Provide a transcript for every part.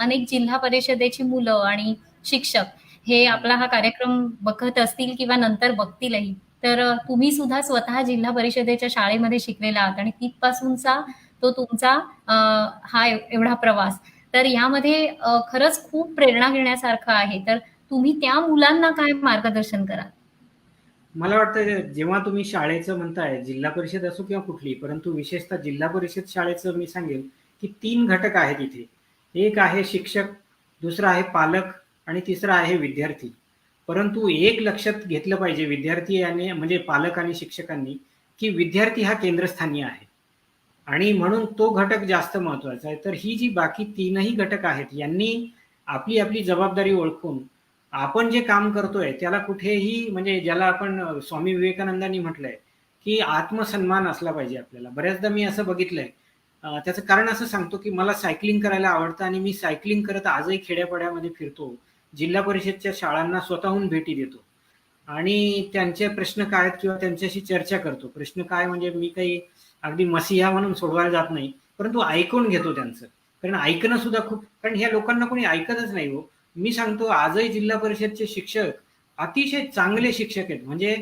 अनेक जिल्हा परिषदेची मुलं आणि शिक्षक हे आपला हा कार्यक्रम बघत असतील किंवा नंतर बघतीलही. तर तुम्ही सुद्धा स्वतः जिल्हा परिषदेच्या शाळेमध्ये शिकलेला आहात आणि तिथपासूनचा तो तुमचा हा एवढा प्रवास. तर यामध्ये खरंच खूप प्रेरणा घेण्यासारखं आहे. तर तुम्ही त्या मुलांना काय मार्गदर्शन कराल? मला वाटतं जेव्हा तुम्ही शाळेचं म्हणताय जिल्हा परिषद असो किंवा कुठली परंतु विशेषतः जिल्हा परिषद शाळेचं मी सांगेल की तीन घटक आहेत इथे. एक आहे शिक्षक दुसरा आहे पालक आणि तिसरा आहे विद्यार्थी. परंतु एक लक्षात घेतलं पाहिजे विद्यार्थी आणि म्हणजे पालक आणि शिक्षकांनी की विद्यार्थी हा केंद्रस्थानी आहे. आणि म्हणून तो घटक जास्त महत्त्वाचा आहे. तर ही जी बाकी तीनही घटक आहेत यांनी आपली आपली जबाबदारी ओळखून आपण जे काम करतोय त्याला कुठेही म्हणजे ज्याला आपण स्वामी विवेकानंदांनी म्हटलंय की आत्मसन्मान असला पाहिजे आपल्याला. बऱ्याचदा मी असं बघितलंय त्याचं कारण असं सांगतो की मला सायकलिंग करायला आवडतं आणि मी सायकलिंग करत आजही खेड्यापाड्यामध्ये फिरतो. जिल्हा परिषदच्या शाळांना स्वतःहून भेटी देतो. आणि त्यांचे प्रश्न काय आहेत किंवा त्यांच्याशी चर्चा करतो. प्रश्न काय म्हणजे मी काही अगदी मसिहा म्हणून सोडवायला जात नाही परंतु ऐकून घेतो त्यांचं. कारण ऐकणं सुद्धा खूप कारण ह्या लोकांना कोणी ऐकतच नाही हो. मी सांगतो आजही जिल्हा परिषदचे शिक्षक अतिशय चांगले शिक्षक आहेत. म्हणजे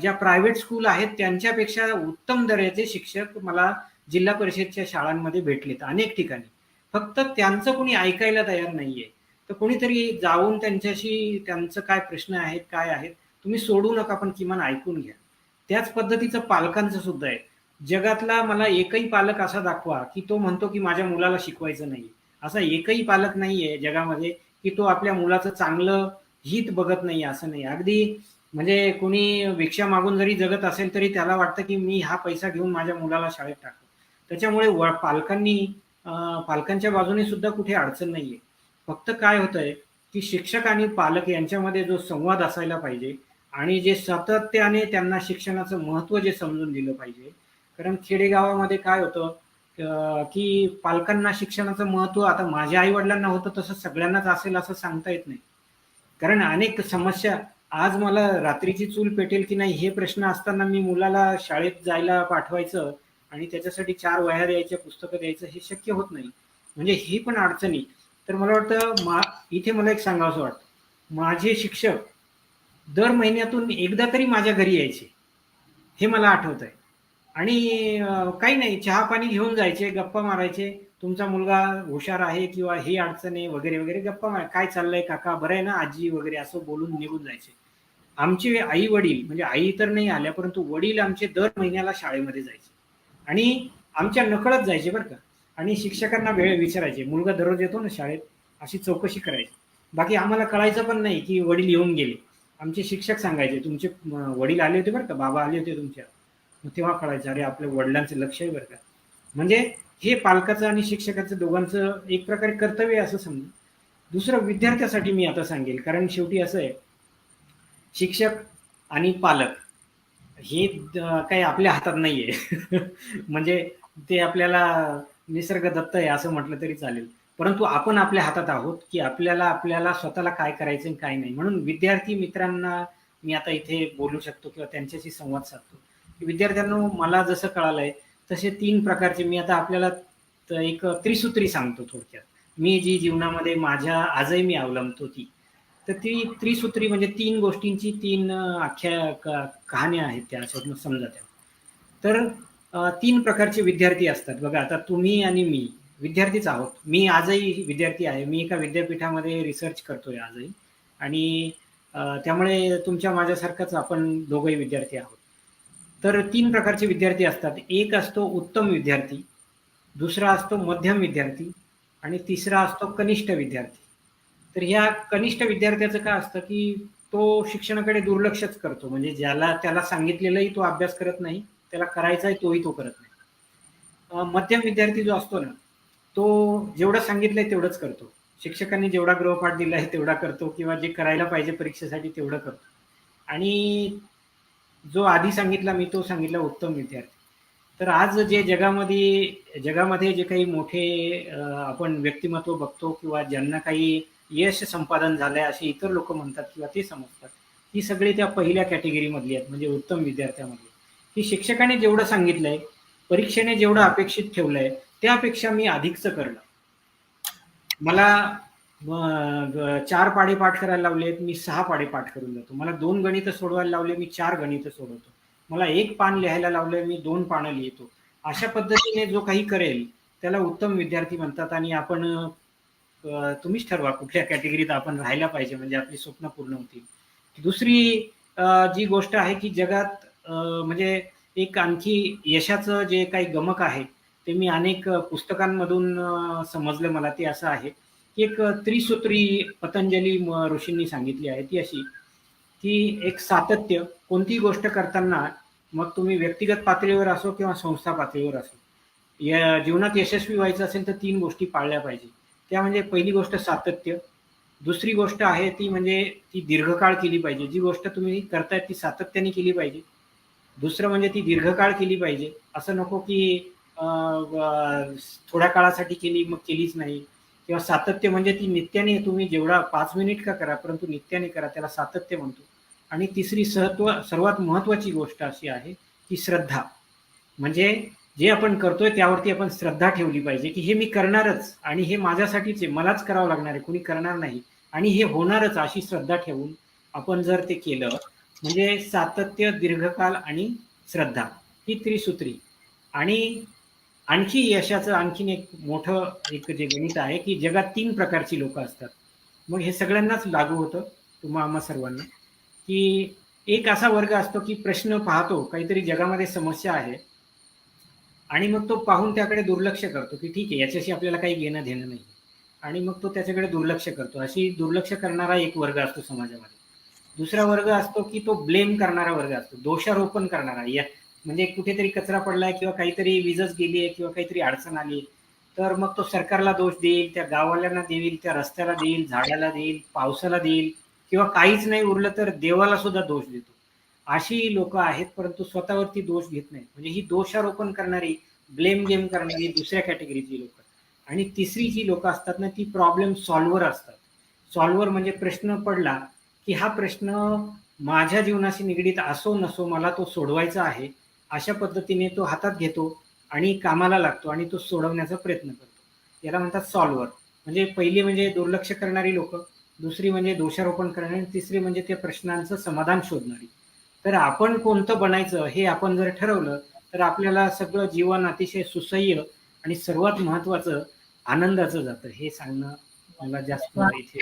ज्या प्रायव्हेट स्कूल आहेत त्यांच्यापेक्षा उत्तम दर्जाचे शिक्षक मला जिल्हा परिषदच्या शाळांमध्ये भेटलेत अनेक ठिकाणी. फक्त त्यांचं कोणी ऐकायला तयार नाहीये. तर कोणीतरी जाऊन त्यांच्याशी त्यांचं काय प्रश्न आहेत काय आहेत तुम्ही सोडू नका पण किमान ऐकून घ्या. त्याच पद्धतीचं पालकांचं सुद्धा आहे. जगातला मला एकही पालक असा दाखवा की तो म्हणतो की माझ्या मुलाला शिकवायचं नाही असा एकही पालक नाहीये जगामध्ये की तो आपल्या मुलाचं चांगलं हित बघत नाही असं नाही. अगदी म्हणजे कोणी भिक्षा मागून जरी जगत असेल तरी त्याला वाटतं की मी हा पैसा घेऊन माझ्या मुलाला शाळेत टाकतो. त्याच्यामुळे व- पालकांनी पालकांच्या बाजूने सुद्धा कुठे अडचण नाहीये. फक्त काय होतंय की शिक्षक आणि पालक यांच्यामध्ये जो संवाद असायला पाहिजे आणि जे सातत्याने त्यांना शिक्षणाचं महत्त्व जे समजून दिलं पाहिजे. कारण खेडेगावामध्ये काय होतं की पालकांना शिक्षणाचं महत्त्व आता माझ्या आई वडिलांना होतं तसं सगळ्यांनाच असेल असं सांगता येत नाही. कारण अनेक समस्या आज मला रात्रीची चूल पेटेल की नाही हे प्रश्न असताना मी मुलाला शाळेत जायला पाठवायचं आणि त्याच्यासाठी चार वह्या द्यायच्या पुस्तकं द्यायचं हे शक्य होत नाही. म्हणजे ही पण अडचणी तर मला वाटतं मा इथे मला एक सांगावंसं वाटतं. माझे शिक्षक दर महिन्यातून एकदा तरी माझ्या घरी यायचे. हे मला आठवत आहे आणि काही नाही चहा पाणी घेऊन जायचे गप्पा मारायचे. तुमचा मुलगा हुशार आहे किंवा ही अडचण आहे वगैरे वगैरे गप्पा मार काय चाललंय काका? बरं आहे ना आजी वगैरे असं बोलून निघून जायचे. आमचे आई वडील म्हणजे आई तर नाही आल्या परंतु वडील आमचे दर महिन्याला शाळेमध्ये जायचे. आणि आमच्या नकळत जायचे बरं का. आणि शिक्षकांना वेळ विचारायचे. मुलगा दररोज येतो ना शाळेत अशी चौकशी करायची. बाकी आम्हाला कळायचं पण नाही की वडील येऊन गेले. आमचे शिक्षक सांगायचे तुमचे वडील आले होते बरं का बाबा आले होते तुमच्या. मग तेव्हा कळायचं अरे आपल्या वडिलांचं लक्ष आहे बरं का. म्हणजे हे पालकाचं आणि शिक्षकाचं दोघांचं एक प्रकारे कर्तव्य असं समजा. दुसरं विद्यार्थ्यासाठी मी आता सांगेल. कारण शेवटी असं आहे शिक्षक आणि पालक हे काही आपल्या हातात नाहीये. म्हणजे ते आपल्याला निसर्ग दत्त आहे असं म्हटलं तरी चालेल. परंतु आपण आपल्या हातात आहोत की आपल्याला आपल्याला स्वतःला काय करायचं आणि काय नाही. म्हणून विद्यार्थी मित्रांना मी आता इथे बोलू शकतो किंवा त्यांच्याशी संवाद साधतो. विद्यार्थ्यांना मला जसं कळालंय तसे तीन प्रकारचे मी आता आपल्याला एक त्रिसूत्री सांगतो थोडक्यात. मी जी जीवनामध्ये माझ्या आजही मी अवलंबतो ती. तर ती त्रिसूत्री म्हणजे तीन गोष्टींची तीन आख्या कहाण्या आहेत त्या अशा समजा त्या. तर तीन प्रकारचे विद्यार्थी असतात. बघा आता तुम्ही आणि मी विद्यार्थीच आहोत. मी आजही विद्यार्थी आहे. मी एका विद्यापीठामध्ये रिसर्च करतोय आजही. आणि त्यामुळे तुमच्या माझ्यासारखंच आपण दोघंही विद्यार्थी आहोत. तर तीन प्रकारचे विद्यार्थी असतात. एक असतो उत्तम विद्यार्थी दुसरा असतो मध्यम विद्यार्थी आणि तिसरा असतो कनिष्ठ विद्यार्थी. तर ह्या कनिष्ठ विद्यार्थ्याचं काय असतं की तो शिक्षणाकडे दुर्लक्षच करतो. म्हणजे ज्याला त्याला सांगितलेलंही तो अभ्यास करत नाही त्याला करायचाही तोही तो करत नाही. मध्यम विद्यार्थी जो असतो ना तो जेवढं सांगितलंय तेवढंच करतो. शिक्षकांनी जेवढा गृहपाठ दिला आहे तेवढा करतो किंवा जे करायला पाहिजे परीक्षेसाठी तेवढं करतो. आणि जो आधी सांगितला मी तो सांगितला उत्तम विद्यार्थी. तर आज जे जगामध्ये जगामध्ये जे काही मोठे आपण व्यक्तिमत्व बघतो किंवा ज्यांना काही यश संपादन झालंय असे इतर लोक म्हणतात किंवा ते समजतात. ही सगळी त्या पहिल्या कॅटेगरीमधली आहेत म्हणजे उत्तम विद्यार्थ्यामधली. की शिक्षकाने जेवढं सांगितलंय परीक्षेने जेवढं अपेक्षित ठेवलंय त्यापेक्षा मी अधिकचं करलं मला चार पाडे पाठ करायला लावलेत मी सहा पाडे पाठ करून जातो. मला दोन गणित सोडवायला लावले मी चार गणित सोडवतो. मला एक पान लिहायला लावलंय मी दोन पानं लिहितो. अशा पद्धतीने जो काही करेल त्याला उत्तम विद्यार्थी म्हणतात आणि आपण तुम्हीच ठरवा कुठल्या कॅटेगरीत आपण राहायला पाहिजे म्हणजे आपली स्वप्न पूर्ण होतील. दुसरी जी गोष्ट आहे की जगात म्हणजे एक आणखी यशाचं जे काही गमक आहे ते मी अनेक पुस्तकांमधून समजलं मला ते असं आहे की एक त्रिसूत्री पतंजली म- ऋषींनी सांगितली आहे ती अशी की एक सातत्य कोणतीही गोष्ट करताना मग तुम्ही व्यक्तिगत पातळीवर असो किंवा संस्था पातळीवर असो या जीवनात यशस्वी व्हायचं असेल तर तीन गोष्टी पाळल्या पाहिजे. त्या म्हणजे पहिली गोष्ट सातत्य. दुसरी गोष्ट आहे ती म्हणजे ती दीर्घकाळ केली पाहिजे. जी गोष्ट तुम्ही करताय ती सातत्याने केली पाहिजे. दुसरं म्हणजे ती दीर्घकाळ केली पाहिजे. असं नको की थोड्या काळासाठी केली मग केलीच नाही. किंवा सातत्य म्हणजे ती नित्याने तुम्ही जेवढा पाच मिनिट का करा परंतु नित्याने करा त्याला सातत्य म्हणतो. आणि तिसरी सहत्व सर्वात महत्वाची गोष्ट अशी आहे की श्रद्धा. म्हणजे जे आपण करतोय त्यावरती आपण श्रद्धा ठेवली पाहिजे की हे मी करणारच आणि हे माझ्यासाठीच आहे मलाच करावं लागणार आहे कुणी करणार नाही. आणि हे होणारच अशी श्रद्धा ठेवून आपण जर ते केलं म्हणजे सातत्य दीर्घकाल आणि श्रद्धा ही त्रिसूत्री. आणि आणखी यशाचं आणखीन एक मोठं एक जे गणित आहे की जगात तीन प्रकारची लोक असतात. मग हे सगळ्यांनाच लागू होतं तुम्हा आम्हा सर्वांना. की एक असा वर्ग असतो की प्रश्न पाहतो काहीतरी जगामध्ये समस्या आहे आणि मग तो पाहून त्याकडे दुर्लक्ष करतो की ठीक आहे याच्याशी आपल्याला काही घेणं देणं नाही. आणि मग तो त्याच्याकडे दुर्लक्ष करतो. अशी दुर्लक्ष करणारा एक वर्ग असतो समाजामध्ये. दुसरा वर्ग असतो की तो ब्लेम करणारा वर्ग असतो दोषारोपण करणारा. या म्हणजे कुठेतरी कचरा पडलाय किंवा काहीतरी विजच गेली आहे किंवा काहीतरी अडचण आली तर मग तो सरकारला दोष देईल त्या गाववाल्यांना देईल त्या रस्त्याला देईल झाडाला देईल पावसाला देईल किंवा काहीच नाही उरलं तर देवाला सुद्धा दोष देतो. अशी लोक आहेत परंतु स्वतःवरती दोष घेत नाहीत. म्हणजे ही दोषारोपण करणारी ब्लेम गेम करणारी दुसऱ्या कॅटेगरीची लोक. आणि तिसरी जी लोक असतात ना ती प्रॉब्लेम सॉल्व्हर असतात. सॉल्व्हर म्हणजे प्रश्न पडला की हा प्रश्न माझ्या जीवनाशी निगडीत असो नसो मला तो सोडवायचा आहे अशा पद्धतीने तो हातात घेतो आणि कामाला लागतो आणि तो सोडवण्याचा प्रयत्न करतो. याला म्हणतात सॉल्व्हर म्हणजे पहिली म्हणजे दुर्लक्ष करणारी लोक दुसरी म्हणजे दोषारोपण करणारी तिसरी म्हणजे त्या प्रश्नांचं समाधान शोधणारी. तर आपण कोणतं बनायचं हे आपण जर ठरवलं तर आपल्याला सगळं जीवन अतिशय सुसह्य आणि सर्वात महत्वाचं आनंदाचं जातं हे सांगणं मला जास्त. इथे